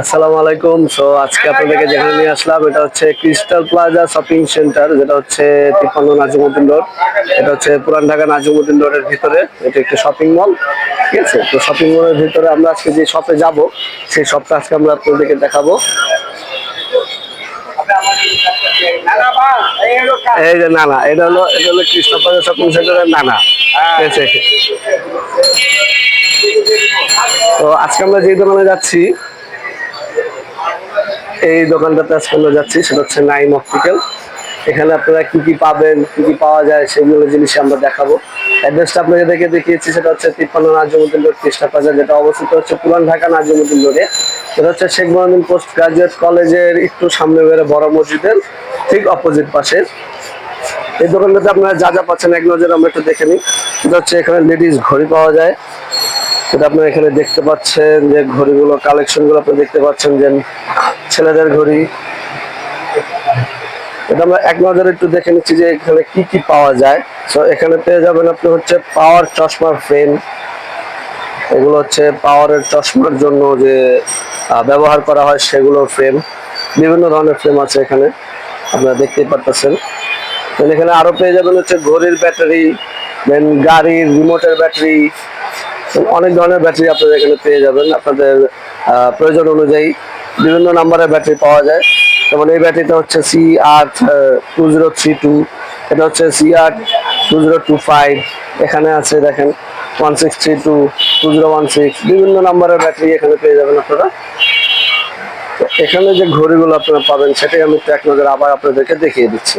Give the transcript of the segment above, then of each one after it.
আসসালামু আলাইকুম। সো আজকে আপনাদেরকে যেখানে নিয়ে আসলাম, এটা হচ্ছে ক্রিস্টাল প্লাজা শপিং সেন্টার যেটা হচ্ছে তিপ্পান্ন নাজিমুদ্দিন রোড। এটা হচ্ছে পুরান ঢাকা নাজিমুদ্দিন রোডের ভিতরে, এটা একটি শপিং মল ঠিক আছে? তো শপিং মলের ভিতরে আমরা আজকে যে শপে যাব, সেই শপটা আজকে আমরা আপনাদেরকে দেখাবো। এই যে নানা, এটা হলো এটা হলো কৃষ্ণ প্লাজা শপিং সেন্টারের নানা, ঠিক আছে? তো আজকে আমরা যে দোকানে যাচ্ছি এই দোকানটাতে আজকে আমরা যাচ্ছি, সেটা হচ্ছে নাইম অপটিক্যাল এখানে আপনারা কি কি পাবেন, কি কি পাওয়া যায়, সেগুলো জিনিস আমরা দেখাবো। অ্যাড্রেসটা আপনাদেরকে দেখিয়েছি, সেটা হচ্ছে তিপ্পান্ন নাজমুদ্দিন রোড, কৃষ্ণা প্লাজা যেটা অবস্থিত হচ্ছে পুরান ঢাকা নাজমুদ্দিন রোডে। সেটা হচ্ছে শেখ মহামিন পোস্ট গ্রাজুয়েট কলেজের একটু সামনে বেরো বড় মসজিদের ঠিক অপোজিট পাশে। এই দোকানটাতে আপনারা যা যা পাচ্ছেন, এক নজর আমরা একটু দেখে নিই। সেটা হচ্ছে এখানে লেডিস ঘড়ি পাওয়া যায়। সেটা আপনারা এখানে দেখতে পাচ্ছেন যে ঘড়িগুলো কালেকশনগুলো আপনি দেখতে পাচ্ছেন যে ছেলেদের ঘড়ি। এটা আমরা এক নজরে একটু দেখে নিচ্ছি যে এখানে কি কি পাওয়া যায়। তো এখানে পেয়ে যাবেন আপনি হচ্ছে পাওয়ার চশমার ফ্রেম। এগুলো হচ্ছে পাওয়ারের চশমার জন্য যে ব্যবহার করা হয় সেগুলোর ফ্রেম। বিভিন্ন ধরনের ফ্রেম আছে এখানে, আপনারা দেখতেই পারতেছেন। এখানে আরও পেয়ে যাবেন হচ্ছে ঘড়ির ব্যাটারি দেন গাড়ির রিমোটের ব্যাটারি অনেক ধরনের ব্যাটারি আপনারা এখানে পেয়ে যাবেন। আপনাদের প্রয়োজন অনুযায়ী বিভিন্ন নাম্বারের ব্যাটারি পাওয়া যায়। যেমন এই ব্যাটারিটা হচ্ছে C R two zero three two এটা হচ্ছে C R two zero two five এখানে আছে দেখেন one six three two two zero one six বিভিন্ন নাম্বারের ব্যাটারি এখানে পেয়ে যাবেন আপনারা। এখানে যে ঘড়িগুলো আপনারা পাবেন, সেটাই আমি এক নজর আবার আপনাদেরকে দেখিয়ে দিচ্ছি।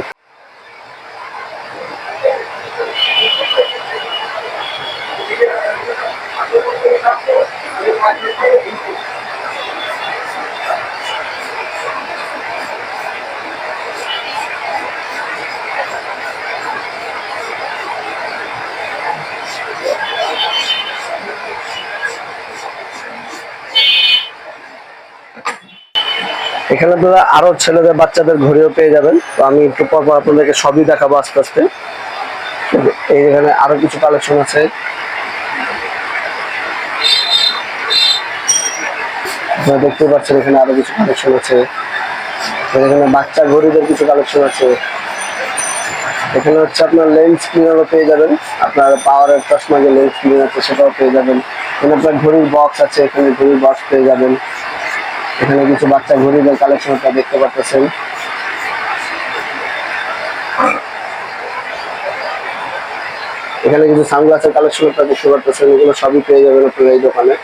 এখানে আপনারা আরও ছেলেদের, বাচ্চাদের ঘড়িও পেয়ে যাবেন। তো আমি একটু পর পর আপনাদেরকে সবই দেখাবো আস্তে আস্তে। এখানে আরও কিছু কালেকশন আছে। আপনারা দেখতে পাচ্ছেন, এখানে আরও কিছু কালেকশন আছে। এখানে বাচ্চা ঘড়িদের কিছু কালেকশন আছে। এখানে হচ্ছে আপনার লেন্স ক্লিনারও পেয়ে যাবেন। আপনার পাওয়ারের চশমা যে লেন্স ক্লিনার আছে, সেটাও পেয়ে যাবেন। এখানে আপনার ঘড়ির বক্স আছে, এখানে ঘড়ির বক্স পেয়ে যাবেন। এখানে কিছু বাচ্চা ঘড়িদের কালেকশন আপনারা দেখতে পাচ্ছেন। এখানে কিছু সানগ্লাসের কালেকশন আপনারা দেখতে পাচ্ছেন, এগুলো সবই পেয়ে যাবেন আপনারা এই দোকানে।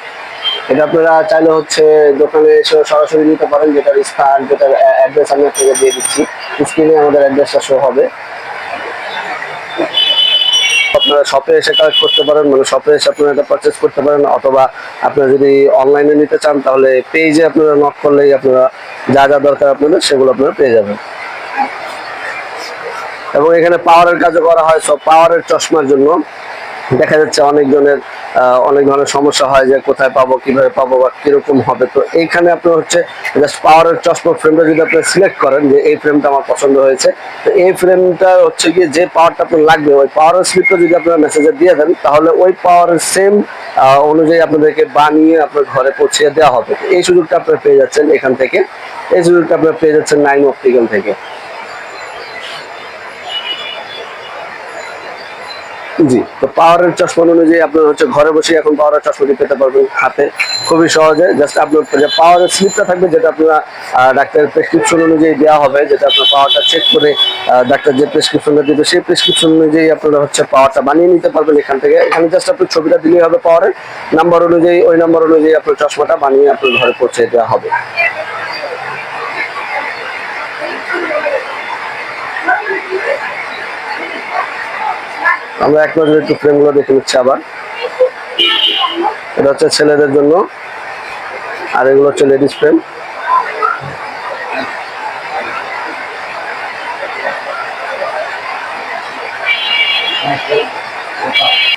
এটা আপনারা চাইলে হচ্ছে দোকানে এসে সরাসরি নিতে পারেন, যেটার স্থান, যেটার অ্যাড্রেস আমি আপনাকে দিয়ে দিচ্ছি। স্ক্রিনে আমাদের অ্যাড্রেসটা শো হবে। আপনারা শপে এসে কালেক্ট করতে পারেন মানে শপে এসে আপনারা এটা পারচেস করতে পারেন, অথবা আপনারা যদি অনলাইনে নিতে চান, তাহলে পেজে আপনারা নক করলেই আপনারা যা যা দরকার আপনাদের, সেগুলো আপনারা পেয়ে যাবেন। এবং এখানে পাওয়ারের কাজও করা হয় সব পাওয়ারের চশমার জন্য। দেখা যাচ্ছে অনেকজনের অনেক ধরনের সমস্যা হয় যে কোথায় পাবো, কীভাবে পাবো বা কীরকম হবে। তো এইখানে আপনার হচ্ছে জাস্ট পাওয়ারের চশমা ফ্রেমটা যদি আপনি সিলেক্ট করেন যে এই ফ্রেমটা আমার পছন্দ হয়েছে, তো এই ফ্রেমটা হচ্ছে গিয়ে যে পাওয়ারটা আপনার লাগবে, ওই পাওয়ারের স্লিপটা যদি আপনারা মেসেজে দিয়ে দেন, তাহলে ওই পাওয়ারের সেম অনুযায়ী আপনাদেরকে বানিয়ে আপনার ঘরে পৌঁছে দেওয়া হবে। এই সুযোগটা আপনারা পেয়ে যাচ্ছেন এখান থেকে। এই সুযোগটা আপনারা পেয়ে যাচ্ছেন নাইন অপটিক্যাল থেকে। জি। তো পাওয়ারের চশমা অনুযায়ী আপনার হচ্ছে ঘরে বসে এখন পাওয়ারের চশমাটি পেতে পারবেন হাতে। খুবই সহজে। জাস্ট আপনার যে পাওয়ারের স্লিপটা থাকবে যেটা আপনারা ডাক্তারের প্রেসক্রিপশন অনুযায়ী দেওয়া হবে, যেটা আপনার পাওয়ারটা চেক করে ডাক্তার যে প্রেসক্রিপশনটা দিবে, সেই প্রেসক্রিপশন অনুযায়ী আপনারা হচ্ছে পাওয়ারটা বানিয়ে নিতে পারবেন এখান থেকে। এখানে জাস্ট আপনার ছবিটা দিলেই হবে পাওয়ারের। নাম্বার অনুযায়ী, ওই নাম্বার অনুযায়ী আপনার চশমাটা বানিয়ে আপনার ঘরে পৌঁছে দেওয়া হবে। আমরা এক নজরে একটু ফ্রেমগুলো দেখে নিচ্ছি আবার। এটা হচ্ছে ছেলেদের জন্য। আর এগুলো হচ্ছে লেডিস ফ্রেম Thank তো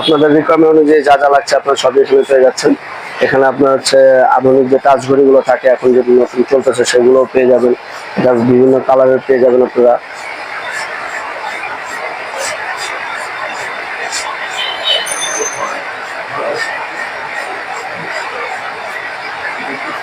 আপনাদের রিকোয়ারমেন্ট অনুযায়ী যা যা লাগছে আপনার সবই এখানে পেয়ে যাচ্ছেন। এখানে আপনার হচ্ছে আধুনিক যে ঘড়িগুলো থাকে, এখন যেগুলো নতুন চলতেছে, সেগুলোও পেয়ে যাবেন। বিভিন্ন কালারের পেয়ে যাবেন আপনারা।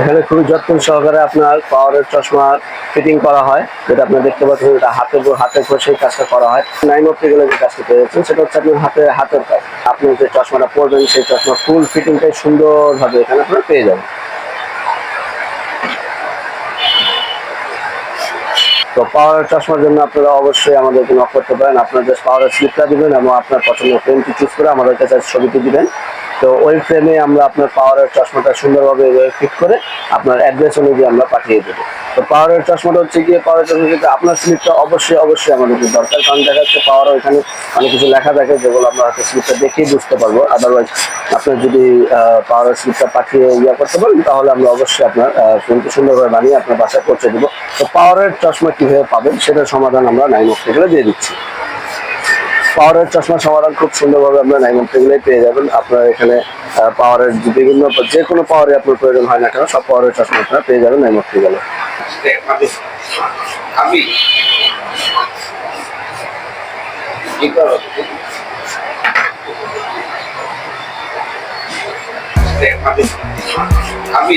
এখানে খুবই যত্ন সহকারে আপনার পাওয়ারের চশমা ফিটিং করা হয়, যেটা আপনার দেখতে পাচ্ছেন এটা উপর হাতে করে সেই কাজটা করা হয়। নাইন অপটিক্যালে যে কাজটা পেয়ে যাচ্ছেন সেটা হচ্ছে আপনার হাতে হাতের কাজ। আপনি যে চশমাটা পরবেন, সেই চশমা ফুল ফিটিংটাই সুন্দরভাবে এখানে আপনারা পেয়ে যাবেন। তো পাওয়ার চশমার জন্য আপনারা অবশ্যই আমাদেরকে নক করতে পারেন। আপনার জাস্ট পাওয়ারের স্লিপটা দিবেন এবং আপনার পছন্দের ফ্রেমটি চুজ করে আমাদের কাছে ছবিটি দিবেন। তো ওই ফ্রেমে আমরা আপনার পাওয়ারের চশমাটা সুন্দরভাবে ফিট করে আপনার অ্যাড্রেস অনুযায়ী আমরা পাঠিয়ে দেবো। তো পাওয়ারের চশমাটা হচ্ছে গিয়ে পাওয়ারের চশমা কিন্তু আপনার স্লিপটা অবশ্যই অবশ্যই আমাদেরকে দরকার। কারণ দেখা যাচ্ছে পাওয়ার ওইখানে অনেক কিছু লেখা থাকে যেগুলো আমরা হয়তো স্লিপটা দেখেই বুঝতে পারব। আদারওয়াইজ আপনার যদি পাওয়ারের স্লিপটা পাঠিয়ে ইয়ে করতে পারেন তাহলে আমরা অবশ্যই আপনার ফোনকে সুন্দরভাবে বানিয়ে আপনার বাসায় পৌঁছে দেবো। তো পাওয়ারের চশমা কীভাবে পাবেন, সেটার সমাধান আমরা নাইন অক্টোবরে দিয়ে দিচ্ছি। পাওয়ারের চশমা সমাধান খুব সুন্দরভাবে আপনার নাইন অক্টোবরে পেয়ে যাবেন। আপনার এখানে পাওয়ারের বিভিন্ন, যে কোনো পাওয়ারে আপনার প্রয়োজন হয় না কেন, সব পাওয়ারের চশমা আপনারা পেয়ে যাবেন নাইন অক্টোবরে আমি আমি